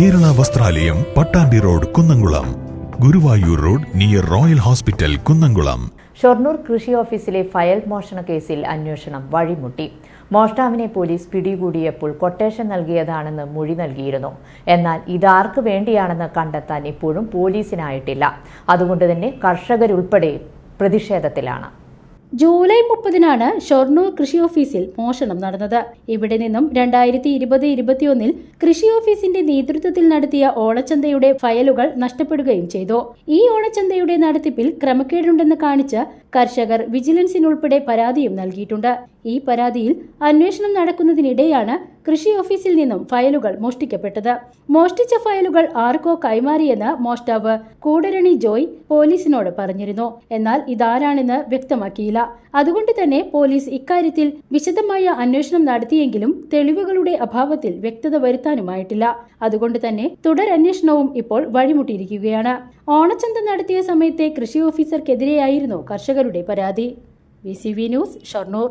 Krishnalayam Pattambi road Kunnamkulam. Guruvayur road near royal hospital Kunnamkulam. Shoranur കൃഷി ഓഫീസിലെ file മോഷണ കേസിൽ അന്വേഷണം വഴിമുട്ടി. മോഷ്ടാവിനെ പോലീസ് പിടികൂടിയപ്പോൾ കൊട്ടേഷൻ നൽകിയതാണെന്ന് മൊഴി നൽകിയിരുന്നു. എന്നാൽ ഇതാർക്ക് വേണ്ടിയാണെന്ന് കണ്ടെത്താൻ ഇപ്പോഴും പോലീസിനായിട്ടില്ല. അതുകൊണ്ട് തന്നെ കർഷകരുൾപ്പെടെ പ്രതിഷേധത്തിലാണ്. ജൂലൈ മുപ്പതിനാണ് ഷൊർണൂർ കൃഷി ഓഫീസിൽ മോഷണം നടന്നത്. ഇവിടെ നിന്നും രണ്ടായിരത്തി ഇരുപത് ഇരുപത്തിയൊന്നിൽ കൃഷി ഓഫീസിന്റെ നേതൃത്വത്തിൽ നടത്തിയ ഓണച്ചന്തയുടെ ഫയലുകൾ നഷ്ടപ്പെടുകയും ചെയ്തു. ഈ ഓണച്ചന്തയുടെ നടത്തിപ്പിൽ ക്രമക്കേടുണ്ടെന്ന് കാണിച്ച് കർഷകർ വിജിലൻസിനുൾപ്പെടെ പരാതിയും നൽകിയിട്ടുണ്ട്. ഈ പരാതിയിൽ അന്വേഷണം നടക്കുന്നതിനിടെയാണ് കൃഷി ഓഫീസിൽ നിന്നും ഫയലുകൾ മോഷ്ടിക്കപ്പെട്ടത്. മോഷ്ടിച്ച ഫയലുകൾ ആർക്കോ കൈമാറിയെന്ന് മോഷ്ടാവ് കൂടരണി ജോയ് പോലീസിനോട് പറഞ്ഞിരുന്നു. എന്നാൽ ഇതാരാണെന്ന് വ്യക്തമാക്കിയില്ല. അതുകൊണ്ട് തന്നെ പോലീസ് ഇക്കാര്യത്തിൽ വിശദമായ അന്വേഷണം നടത്തിയെങ്കിലും തെളിവുകളുടെ അഭാവത്തിൽ വ്യക്തത വരുത്താനുമായിട്ടില്ല. അതുകൊണ്ട് തന്നെ തുടർ തുടരന്വേഷണവും ഇപ്പോൾ വഴിമുട്ടിയിരിക്കുകയാണ്. ഓണച്ചന്ത നടത്തിയ സമയത്തെ കൃഷി ഓഫീസർക്കെതിരെയായിരുന്നു കർഷകരുടെ പരാതി. B C V news Shoranur.